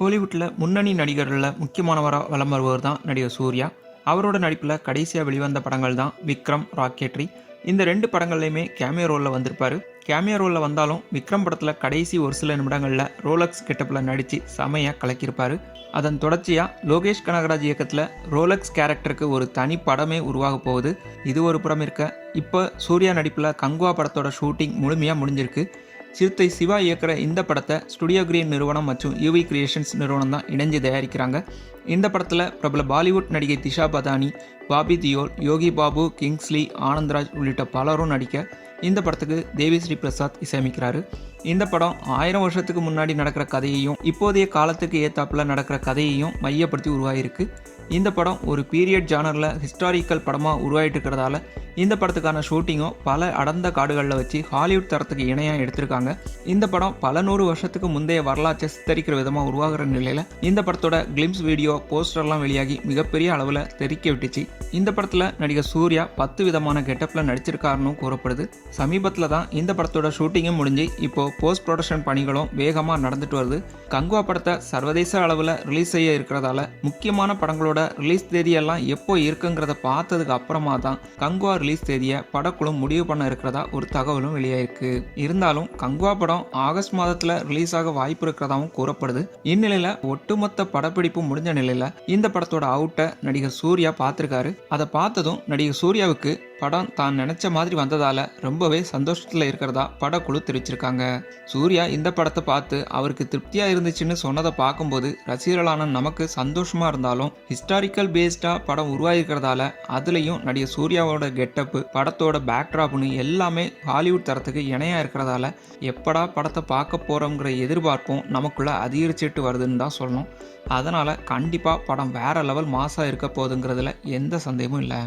கோலிவுட்டில் முன்னணி நடிகர்களில் முக்கியமானவராக வலம் வருபவர் தான் நடிகர் சூர்யா. அவரோட நடிப்பில் கடைசியாக வெளிவந்த படங்கள் தான் விக்ரம் ராக்கெட்ரி. இந்த ரெண்டு படங்கள்லையுமே கேமியோ ரோலில் வந்திருப்பார். கேமியோ ரோலில் வந்தாலும் விக்ரம் படத்தில் கடைசி ஒரு சில நிமிடங்களில் ரோலக்ஸ் கெட்டப்பில் நடித்து செமையாக கலக்கியிருப்பாரு. அதன் தொடர்ச்சியாக லோகேஷ் கனகராஜ் இயக்கத்தில் ரோலக்ஸ் கேரக்டருக்கு ஒரு தனி படமே உருவாக போகுது. இது ஒரு புறம் இருக்க இப்போ சூர்யா நடிப்பில் கங்குவா படத்தோட ஷூட்டிங் முழுமையாக முடிஞ்சிருக்கு. சிறுத்தை சிவா இயக்குற இந்த படத்தை ஸ்டுடியோ கிரீன் நிறுவனம் மற்றும் யூவி கிரியேஷன்ஸ் நிறுவனம் தான் இணைஞ்சு தயாரிக்கிறாங்க. இந்த படத்தில் பிரபல பாலிவுட் நடிகை திஷா பதானி பாபி தியோல் யோகி பாபு கிங்ஸ்லி ஆனந்த்ராஜ் உள்ளிட்ட பலரும் நடிக்க இந்த படத்துக்கு தேவிஸ்ரீ பிரசாத் இசையமைக்கிறாரு. இந்த படம் ஆயிரம் வருஷத்துக்கு முன்னாடி நடக்கிற கதையையும் இப்போதைய காலத்துக்கு ஏத்தாப்புல நடக்கிற கதையையும் மையப்படுத்தி உருவாகிருக்கு இந்த படம் ஒரு பீரியட் ஜானரில் ஹிஸ்டாரிக்கல் படமாக உருவாகிட்டு இருக்கிறதால இந்த படத்துக்கான ஷூட்டிங்கும் பல அடர்ந்த காடுகளில் வச்சு ஹாலிவுட் தரத்துக்கு இணையாக எடுத்திருக்காங்க. இந்த படம் பல நூறு வருஷத்துக்கு முந்தைய வரலாற்றை சித்தரிக்கிற விதமாக உருவாகிற நிலையில் இந்த படத்தோட கிளிம்ஸ் வீடியோ போஸ்டர்லாம் வெளியாகி மிகப்பெரிய அளவில் தெறிக்க விட்டுச்சு. இந்த படத்தில் நடிகர் சூர்யா பத்து விதமான கெட்டப்பில் நடிச்சிருக்காருன்னு கூறப்படுது. சமீபத்தில் தான் இந்த படத்தோட ஷூட்டிங்கும் முடிஞ்சு இப்போது போஸ்ட் ப்ரொடக்ஷன் பணிகளும் வேகமாக நடந்துட்டு வருது. கங்குவா படத்தை சர்வதேச அளவில் ரிலீஸ் செய்ய இருக்கிறதால முக்கியமான படங்களோட ரிலீஸ் தேதியெல்லாம் எப்போ இருக்குங்கிறத பார்த்ததுக்கு அப்புறமா தான் கங்குவா ரிலீஸ் தேதியை படக்குழு முடிவு பண்ண இருக்கிறதா ஒரு தகவலும் வெளியாயிருக்கு. இருந்தாலும் கங்குவா படம் ஆகஸ்ட் மாதத்தில் ரிலீஸ் ஆக வாய்ப்பு இருக்கிறதாவும் கூறப்படுது. இந்நிலையில் ஒட்டுமொத்த படப்பிடிப்பு முடிஞ்ச நிலையில் இந்த படத்தோட அவுட்டை நடிகர் சூர்யா பார்த்துருக்காரு. அதை பார்த்ததும் நடிகர் சூர்யாவுக்கு படம் தான் நினைச்ச மாதிரி வந்ததால ரொம்பவே சந்தோஷத்தில் இருக்கிறதா படக்குழு தெரிவிச்சிருக்காங்க. சூர்யா இந்த படத்தை பார்த்து அவருக்கு திருப்தியாக இருந்துச்சுன்னு சொன்னதை பார்க்கும்போது ரசிகர்களான நமக்கு சந்தோஷமாக இருந்தாலும் ஹிஸ்டாரிக்கல் பேஸ்டாக படம் உருவாகிருக்கிறதால அதுலேயும் நடிகர் சூர்யாவோட கெட்டப்பு படத்தோட பேக்ட்ராப்னு எல்லாமே ஹாலிவுட் தரத்துக்கு இணையாக இருக்கிறதால எப்படா படத்தை பார்க்க போகிறோங்கிற எதிர்பார்ப்பும் நமக்குள்ளே அதிகரிச்சிட்டு வருதுன்னு தான் சொல்லணும். அதனால் கண்டிப்பாக படம் வேறு லெவல் மாசாக இருக்க போகுதுங்கிறதுல எந்த சந்தேகமும் இல்லை.